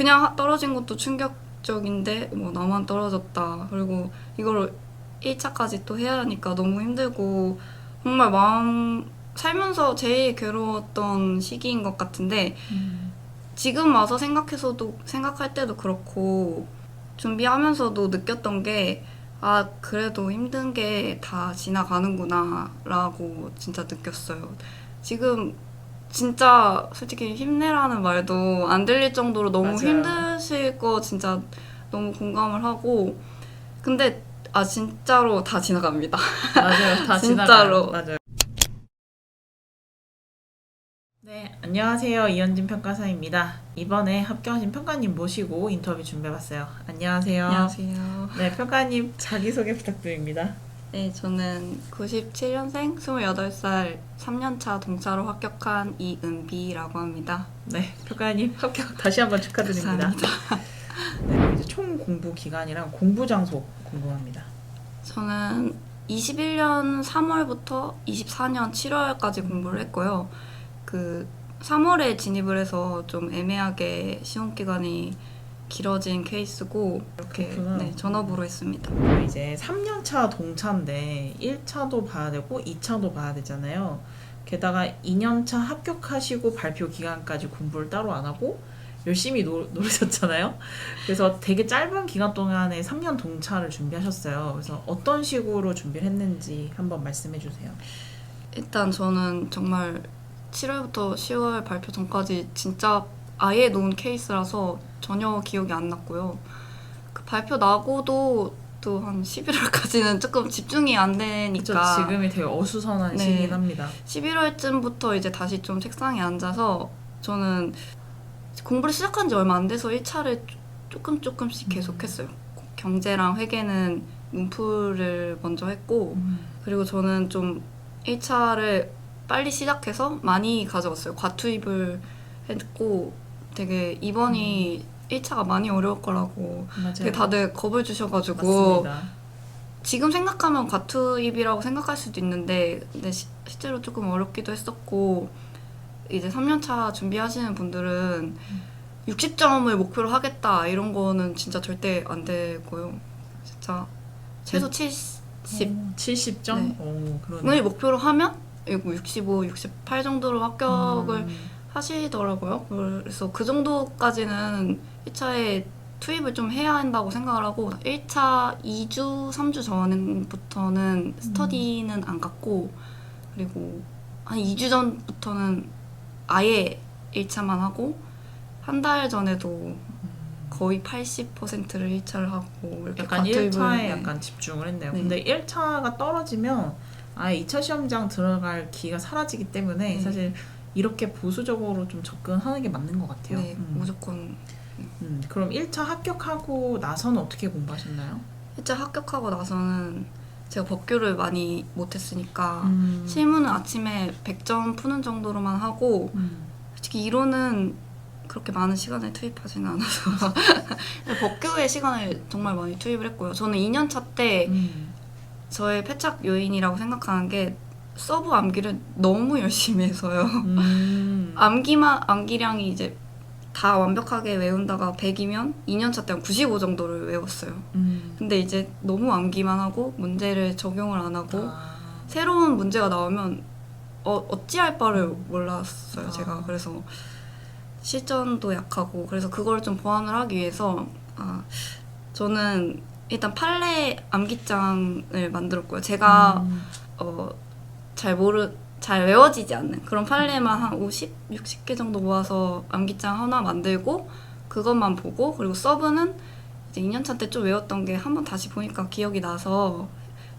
그냥 하- 떨어진 것도 충격적인데 뭐 나만 떨어졌다. 그리고 이걸 1차까지 또 해야 하니까 너무 힘들고 정말 마음 살면서 제일 괴로웠던 시기인 것 같은데 지금 와서 생각해서도 생각할 때도 그렇고 준비하면서도 느꼈던 게 아, 그래도 힘든 게 다 지나가는구나 라고 진짜 느꼈어요. 지금 진짜 솔직히 힘내라는 말도 안 들릴 정도로 너무 맞아요. 힘드실 거 진짜 너무 공감을 하고 근데 아 진짜로 다 지나갑니다. 맞아요. 다 진짜로. 지나가요. 맞아요. 네, 안녕하세요. 이현진 평가사입니다. 이번에 합격하신 평가님 모시고 인터뷰 준비해봤어요. 안녕하세요. 안녕하세요. 네, 평가님 자기소개 부탁드립니다. 네, 저는 97년생 28살 3년차 동차로 합격한 이은비라고 합니다. 네, 평가님 합격 다시 한번 축하드립니다. 네, 이제 총 공부 기간이랑 공부 장소 궁금합니다. 저는 21년 3월부터 24년 7월까지 공부를 했고요. 그 3월에 진입을 해서 좀 애매하게 시험 기간이 길어진 케이스고 이렇게 그렇구나. 네, 전업으로 했습니다. 이제 3년차 동차인데 1차도 봐야 되고 2차도 봐야 되잖아요. 게다가 2년차 합격하시고 발표 기간까지 공부를 따로 안 하고 열심히 노, 노르셨잖아요. 그래서 되게 짧은 기간 동안에 3년 동차를 준비하셨어요. 그래서 어떤 식으로 준비를 했는지 한번 말씀해 주세요. 일단 저는 정말 7월부터 10월 발표 전까지 진짜 아예 놓은 케이스라서 전혀 기억이 안 났고요. 그 발표 나고도 또 한 11월까지는 조금 집중이 안 그쵸, 되니까 지금이 되게 어수선한 네. 시기긴 합니다. 11월쯤부터 이제 다시 좀 책상에 앉아서 저는 공부를 시작한 지 얼마 안 돼서 1차를 조금 조금씩 음. 계속했어요. 경제랑 회계는 문풀을 먼저 했고 그리고 저는 좀 1차를 빨리 시작해서 많이 가져갔어요. 과투입을 했고 되게 이번이 1차가 많이 어려울 거라고 맞아요. 되게 다들 겁을 주셔가지고 맞습니다. 지금 생각하면 과투입이라고 생각할 수도 있는데 근데 시- 실제로 조금 어렵기도 했었고 이제 3년차 준비하시는 분들은 60점을 목표로 하겠다 이런 거는 진짜 절대 안 되고요. 진짜 최소 70 오, 70점? 네. 오, 목표로 하면 이거 65, 68 정도로 합격을 음. 하시더라고요. 그래서 그 정도까지는 1차에 투입을 좀 해야 한다고 생각을 하고 1차 2주, 3주 전부터는 스터디는 안 갔고 그리고 한 2주 전부터는 아예 1차만 하고 한 달 전에도 거의 80%를 1차를 하고 이렇게 약간 과투입을 1차에 네. 약간 집중을 했네요. 네. 근데 1차가 떨어지면 아예 2차 시험장 들어갈 기가 사라지기 때문에 네. 사실 이렇게 보수적으로 좀 접근하는 게 맞는 것 같아요. 네, 음. 무조건 음, 그럼 1차 합격하고 나서는 어떻게 공부하셨나요? 1차 합격하고 나서는 제가 법규를 많이 못했으니까 음. 실무는 아침에 100점 푸는 정도로만 하고 음. 솔직히 이론은 그렇게 많은 시간을 투입하지는 않아서 법규의 시간을 정말 많이 투입을 했고요. 저는 2년 차 때 음. 저의 패착 요인이라고 생각하는 게 서브 암기를 너무 열심히 해서요. 음. 암기만 암기량이 이제 다 완벽하게 외운다가 100이면 2년차 때 한 95 정도를 외웠어요. 음. 근데 이제 너무 암기만 하고 문제를 적용을 안 하고 아. 새로운 문제가 나오면 어, 어찌할 바를 몰랐어요 아. 제가 그래서 실전도 약하고 그래서 그걸 좀 보완을 하기 위해서 아 저는 일단 판례 암기장을 만들었고요 제가 음. 어, 잘 모르 잘 외워지지 않는 그런 판례만 한 50, 60개 정도 모아서 암기장 하나 만들고 그것만 보고 그리고 서브는 이제 2년차 때 좀 외웠던 게 한번 다시 보니까 기억이 나서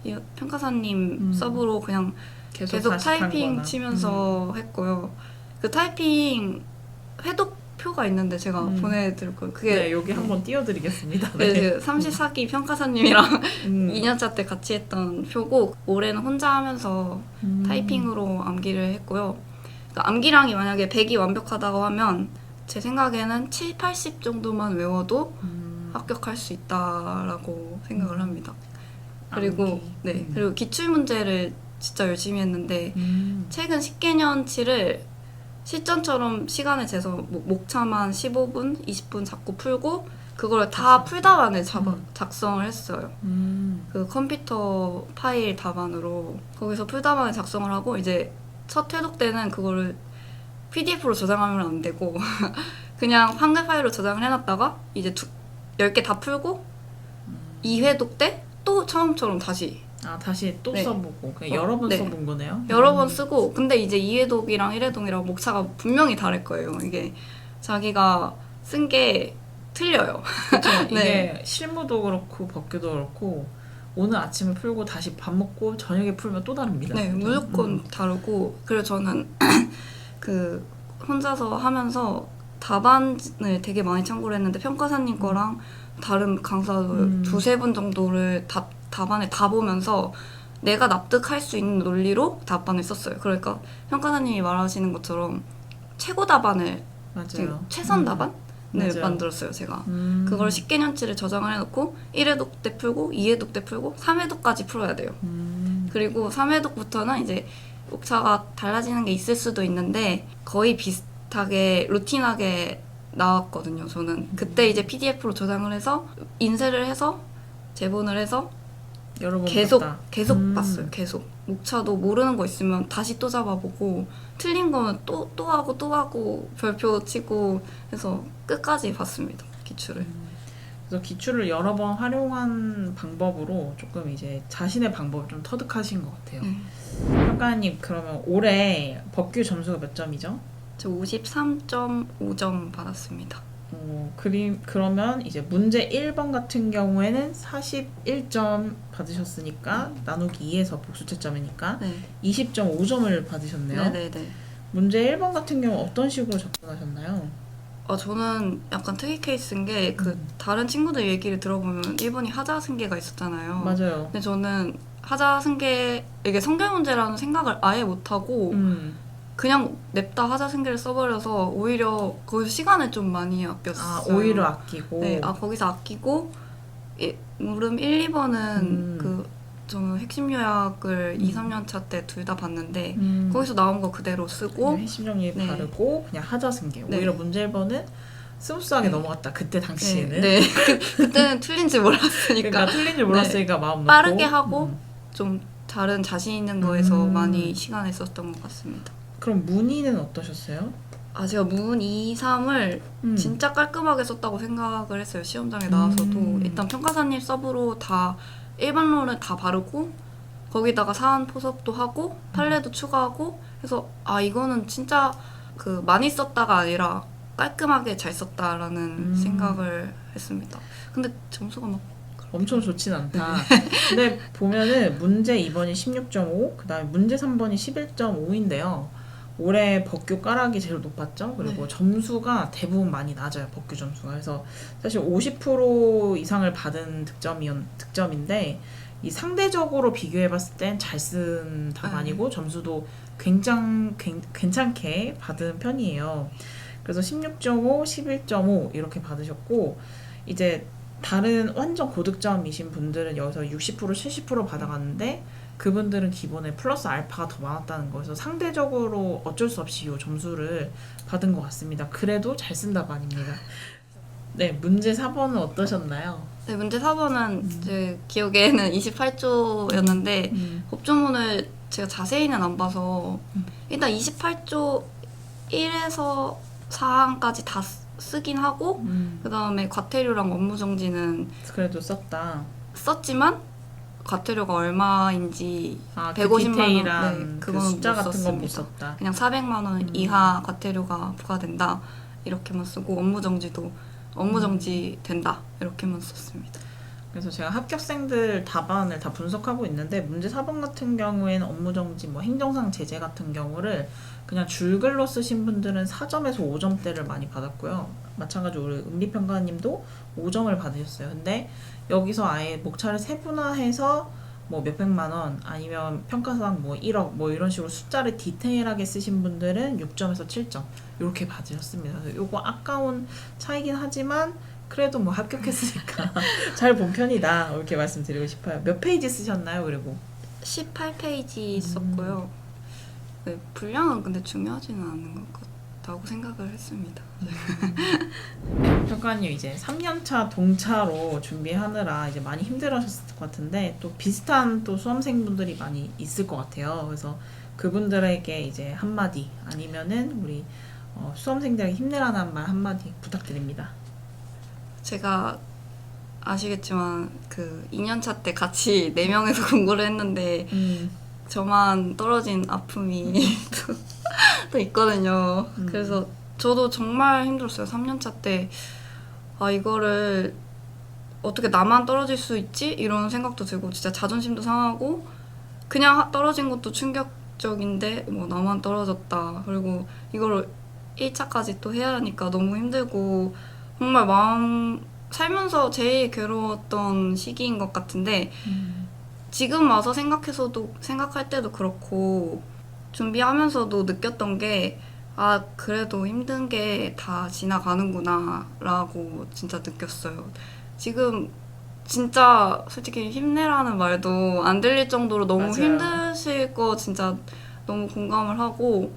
이 평가사님 음. 서브로 그냥 계속, 계속 타이핑 거나. 음. 치면서 했고요. 그 타이핑 회독 표가 있는데 제가 음. 보내드릴 거예요. 음. 그게 네, 여기 한번 띄워드리겠습니다. 네. 네. 그 34기 평가사님이랑 음. 2년차 때 같이 했던 표고 올해는 혼자 하면서 음. 타이핑으로 암기를 했고요. 그러니까 암기량이 만약에 100이 완벽하다고 하면 제 생각에는 7, 80 정도만 외워도 음. 합격할 수 있다라고 생각을 합니다. 그리고 암기. 네 음. 그리고 기출 문제를 진짜 열심히 했는데 음. 최근 10개년치를 실전처럼 시간을 재서 뭐 목차만 15분, 20분 자꾸 풀고 그걸 다 풀 답안을 잡아, 음. 작성을 했어요. 음. 그 컴퓨터 파일 답안으로 거기서 풀 답안을 작성을 하고 이제 첫 회독 때는 그거를 PDF로 저장하면 안 되고 그냥 한글 파일로 저장을 해놨다가 이제 두, 10개 다 풀고 2회독 때 또 처음처럼 다시 아 다시 또 네. 써보고 그냥 어, 여러 번 네. 써본 거네요. 여러 음. 번 쓰고 근데 이제 2회독이랑 1회독이랑 목차가 분명히 다를 거예요. 이게 자기가 쓴 게 틀려요. 그쵸. 이게 네. 실무도 그렇고 법규도 그렇고 오늘 아침에 풀고 다시 밥 먹고 저녁에 풀면 또 다릅니다. 네, 무조건 음. 다르고 그래서 저는 그 혼자서 하면서 답안을 되게 많이 참고를 했는데 평가사님 거랑 다른 강사들 음. 두세 분 정도를 답, 답안을 다 보면서 내가 납득할 수 있는 논리로 답안을 썼어요. 그러니까 평가사님이 말하시는 것처럼 최고 답안을 맞아요. 최선 음. 답안을 맞아요. 만들었어요, 제가. 음. 그걸 10개년치를 저장을 해놓고 1회독 때 풀고 2회독 때 풀고 3회독까지 풀어야 돼요. 음. 그리고 3회독부터는 이제 목차가 달라지는 게 있을 수도 있는데 거의 비슷 하게 루틴하게 나왔거든요. 저는 그때 이제 PDF로 저장을 해서 인쇄를 해서 제본을 해서 여러 번 계속 봤다. 계속 음. 봤어요. 계속 목차도 모르는 거 있으면 다시 또 잡아보고 틀린 거는 또 또 하고 또 하고 별표 치고 해서 끝까지 봤습니다. 기출을. 그래서 기출을 여러 번 활용한 방법으로 조금 이제 자신의 방법을 좀 터득하신 것 같아요. 네. 평가님 그러면 올해 법규 점수가 몇 점이죠? 저 53.5점 받았습니다. 어, 그림 그러면 이제 문제 1번 같은 경우에는 41점 받으셨으니까 나누기 2에서 복수 채점이니까 네. 20.5점을 받으셨네요. 네네네. 문제 1번 같은 경우 어떤 식으로 접근하셨나요? 어, 저는 약간 특이 케이스인 게 그 음. 다른 친구들 얘기를 들어보면 일본이 하자 승계가 있었잖아요. 맞아요. 근데 저는 하자 승계 이게 성별 문제라는 생각을 아예 못 하고 음. 그냥 냅다 하자 승계를 써버려서 오히려 거기서 시간을 좀 많이 아꼈어요. 아 오히려 아끼고 네, 아 거기서 아끼고 이, 물음 1, 2번은 음. 그 저는 핵심 요약을 음. 2, 3년 차 때 둘 다 봤는데 음. 거기서 나온 거 그대로 쓰고 핵심 정리 네. 바르고 그냥 하자 승계. 네. 오히려 문제 1번은 스무스하게 네. 넘어갔다. 그때 네, 당시에는. 네. 그, 그때는 틀린지 몰랐으니까 그러니까 틀린 줄 몰랐으니까 마음 놓고 빠르게 하고 음. 좀 다른 자신 있는 거에서 음. 많이 시간을 썼던 것 같습니다. 그럼 문의는 어떠셨어요? 아 제가 문 2, 3을 음. 진짜 깔끔하게 썼다고 생각을 했어요. 시험장에 나와서도 음. 일단 평가사님 서브로 다 일반론을 다 바르고 거기다가 사안 포섭도 하고 판례도 추가하고 해서 아 이거는 진짜 그 많이 썼다가 아니라 깔끔하게 잘 썼다라는 음. 생각을 했습니다. 근데 점수가 막 엄청 좋진 않다. 네. 근데 보면은 문제 2번이 16.5, 그 다음에 문제 3번이 11.5인데요. 올해 법규 까락이 제일 높았죠. 그리고 네. 점수가 대부분 많이 낮아요. 법규 점수가. 그래서 사실 50% 이상을 받은 득점이었 득점인데 이 상대적으로 비교해봤을 땐 잘 쓴 답안이고 네. 점수도 굉장 괜- 괜찮게 받은 편이에요. 그래서 16.5, 11.5 이렇게 받으셨고 이제 다른 완전 고득점이신 분들은 여기서 60% 70% 받아갔는데 그분들은 기본에 플러스 알파가 더 많았다는 거에서 상대적으로 어쩔 수 없이 이 점수를 받은 것 같습니다. 그래도 잘 쓴다고 아닙니다. 네, 문제 4번은 어떠셨나요? 네, 문제 4번은 음. 제 기억에는 28조였는데 음. 법조문을 제가 자세히는 안 봐서 음. 일단 28조 1에서 4항까지 다 쓰- 쓰긴 하고 음, 그 다음에 과태료랑 업무 정지는 그래도 썼다. 썼지만 과태료가 얼마인지 아, 그 150만 원, 디테일한 네, 그 그거는 숫자 못 같은 건 못. 썼다. 그냥 400만 원 음. 이하 과태료가 부과된다 이렇게만 쓰고 업무 정지도 업무 정지 된다 이렇게만 썼습니다. 그래서 제가 합격생들 답안을 다 분석하고 있는데 문제 4번 같은 경우에는 업무 정지, 뭐 행정상 제재 같은 경우를 그냥 줄글로 쓰신 분들은 4점에서 5점대를 많이 받았고요. 마찬가지로 우리 은비평가님도 5점을 받으셨어요. 근데 여기서 아예 목차를 세분화해서 뭐 몇백만 원 아니면 평가상 뭐 1억 뭐 이런 식으로 숫자를 디테일하게 쓰신 분들은 6점에서 7점 이렇게 받으셨습니다. 그래서 요거 아까운 차이긴 하지만 그래도 뭐 합격했으니까 잘 본 편이다 이렇게 말씀드리고 싶어요. 몇 페이지 쓰셨나요? 그리고 18페이지 음. 썼고요. 네, 분량은 근데 중요하지는 않은 것 같아요. 되겠다고 생각을 했습니다. 평가님 이제 3년차 동차로 준비하느라 이제 많이 힘들어하셨을 것 같은데 또 비슷한 또 수험생분들이 많이 있을 것 같아요. 그래서 그분들에게 이제 한마디 아니면은 우리 어, 수험생들에게 힘내라는 말 한마디 부탁드립니다. 제가 아시겠지만 그 2년차 때 같이 4명에서 공부를 했는데 음, 저만 떨어진 아픔이 또, 또 있거든요. 음. 그래서 저도 정말 힘들었어요. 3년차 때 아 이거를 어떻게 나만 떨어질 수 있지? 이런 생각도 들고 진짜 자존심도 상하고 그냥 하- 떨어진 것도 충격적인데 뭐 나만 떨어졌다. 그리고 이걸 1차까지 또 해야 하니까 너무 힘들고 정말 마음 살면서 제일 괴로웠던 시기인 것 같은데 음, 지금 와서 생각해서도 생각할 때도 그렇고 준비하면서도 느꼈던 게 아 그래도 힘든 게 다 지나가는구나 라고 진짜 느꼈어요. 지금 진짜 솔직히 힘내라는 말도 안 들릴 정도로 너무 맞아요. 힘드실 거 진짜 너무 공감을 하고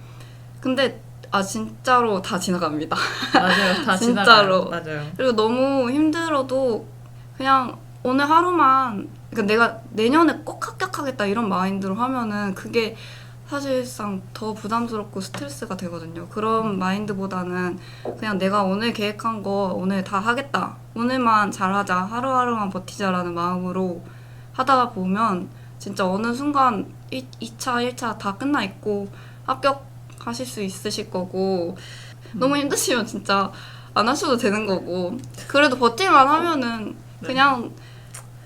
근데 아 진짜로 다 지나갑니다. 맞아요. 다 진짜로. 지나가요. 맞아요. 그리고 너무 힘들어도 그냥 오늘 하루만 그러니까 내가 내년에 꼭 합격하겠다 이런 마인드로 하면은 그게 사실상 더 부담스럽고 스트레스가 되거든요. 그런 마인드보다는 그냥 내가 오늘 계획한 거 오늘 다 하겠다. 오늘만 잘하자. 하루하루만 버티자라는 마음으로 하다가 보면 진짜 어느 순간 2, 2차, 1차 다 끝나 있고 합격하실 수 있으실 거고 너무 힘드시면 진짜 안 하셔도 되는 거고 그래도 버틸만 하면은 네. 그냥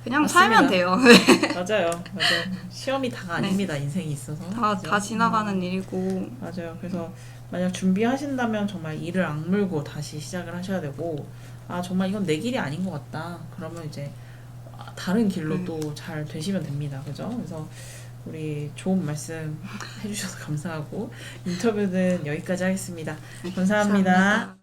그냥. 살면 돼요. 맞아요. 맞아요. 시험이 다가 아닙니다. 인생이 있어서. 다? 다 지나가는 음. 일이고 맞아요. 그래서 만약 준비하신다면 정말 이를 악물고 다시 시작을 하셔야 되고 아 정말 이건 내 길이 아닌 것 같다. 그러면 이제 아, 다른 길로 음. 또잘 되시면 됩니다. 그죠? 그래서 우리 좋은 말씀 해주셔서 감사하고 인터뷰는 여기까지 하겠습니다. 감사합니다.